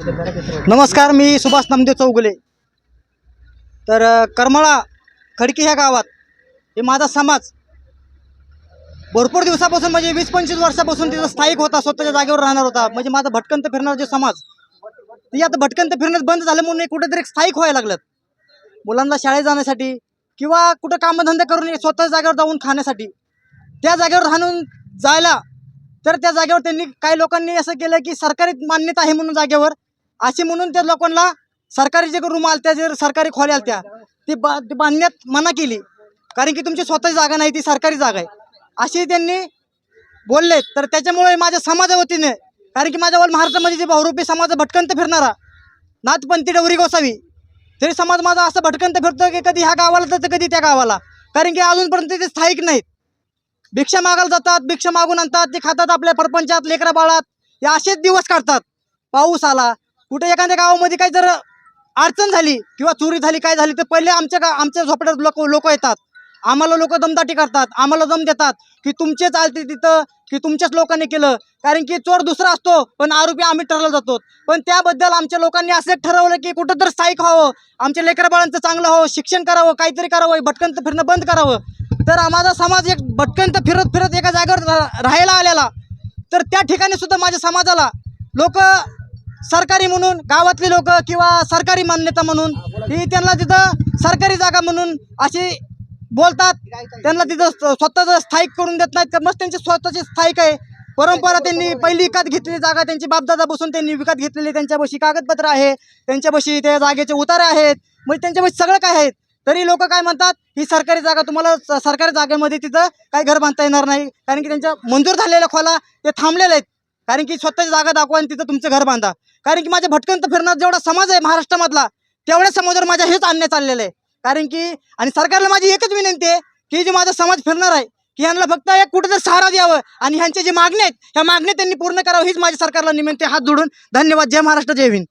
नमस्कार मी सुभाष नामदेव चौगुले. तर करमळा खडकी ह्या गावात हे माझा समाज भरपूर दिवसापासून म्हणजे वीस पंचवीस वर्षापासून तिथं स्थायिक होता स्वतःच्या जागेवर राहणार होता. म्हणजे माझा भटकंत फिरणार जे समाज ते आता भटकंत फिरणं बंद झालं म्हणून कुठेतरी स्थायिक व्हायला लागलं मुलांना शाळेत जाण्यासाठी किंवा कुठं कामधंदे करून स्वतःच्या जागेवर जाऊन खाण्यासाठी त्या जागेवर राहून जायला तर त्या जागेवर त्यांनी काही लोकांनी असं केलं की सरकारी मान्यता आहे म्हणून जागेवर असे म्हणून त्या लोकांना सरकारी जे रूम आलत्या त्या जे सरकारी खोल्या आलत्या त्या ती बा बांधण्यात मना केली. कारण की तुमची स्वतःची जागा नाही ती सरकारी जागा आहे. अशी त्यांनी बोलले तर त्याच्यामुळे माझ्या समाजा वतीने कारण की माझ्या महाराष्ट्रामध्ये जे बहुरूपी समाज भटकंत फिरणारा नाथपंथी डवरी गोसावी तरी समाज माझा असं भटकंत फिरतो की कधी ह्या गावाला तर कधी त्या गावाला. कारण की अजूनपर्यंत ते स्थायिक नाहीत. भिक्षा मागायला जातात भिक्षा मागून आणतात ते खातात आपल्या परपंचात लेकरा बाळात. हे असेच दिवस काढतात. पाऊस आला कुठे एखाद्या गावामध्ये काही जर अडचण झाली किंवा चोरी झाली काय झाली तर पहिले आमच्या गा आमच्या झोपड्यात लोक लोक येतात. आम्हाला लोक दमदाटी करतात. आम्हाला दम देतात की तुमचे चालते तिथं की तुमच्याच लोकांनी केलं. कारण की चोर दुसरा असतो पण आरोपी आम्ही ठरवला जातो. पण त्याबद्दल आमच्या लोकांनी असं एक ठरवलं की कुठं तर स्थायिक व्हावं. आमच्या लेकरबाळांचं चांगलं व्हावं शिक्षण करावं काहीतरी करावं भटकंत फिरणं बंद करावं. तर माझा समाज एक भटकंत फिरत फिरत एका जागेवर रा- राहायला आलेला. तर त्या ठिकाणी सुद्धा माझ्या समाजाला लोक सरकारी म्हणून गावातले लोक किंवा सरकारी मान्यता म्हणून ही त्यांना तिथं सरकारी जागा म्हणून अशी बोलतात. त्यांना तिथं स्व- स्वतःचं स्थायिक करून देत नाहीत. तर मस्त त्यांची स्वतःची स्थायिक आहे. परंपरा त्यांनी पहिली विकत घेतलेली जागा त्यांची बापदादा बसून त्यांनी विकत घेतलेली त्यांच्यापाशी कागदपत्र आहे त्यांच्यापाशी त्या जागेचे उतारे आहेत. म्हणजे त्यांच्यापाशी सगळं काय आहेत तरी लोक काय म्हणतात ही सरकारी जागा तुम्हाला सरकारी जागेमध्ये तिथं काही घर बांधता येणार नाही. कारण की त्यांच्या मंजूर झालेल्या खोला ते थांबलेले आहेत. कारण की स्वतःची जागा दाखवा आणि तिथं तुमचं घर बांधा. कारण की माझ्या भटकंत फिरणार जेवढा समाज आहे महाराष्ट्रामधला तेवढ्या समाजावर माझ्या हेच आणण्यात चाललेलं आहे. कारण की आणि सरकारला माझी एकच विनंती आहे की जे माझा समाज फिरणार आहे की यांना फक्त एक कुठेतरी सहारा द्यावं आणि ह्यांचे जे मागणे आहेत ह्या मागण्या त्यांनी पूर्ण करावं हीच माझ्या सरकारला निमंती हात जोडून धन्यवाद. जय महाराष्ट्र जय हिंद.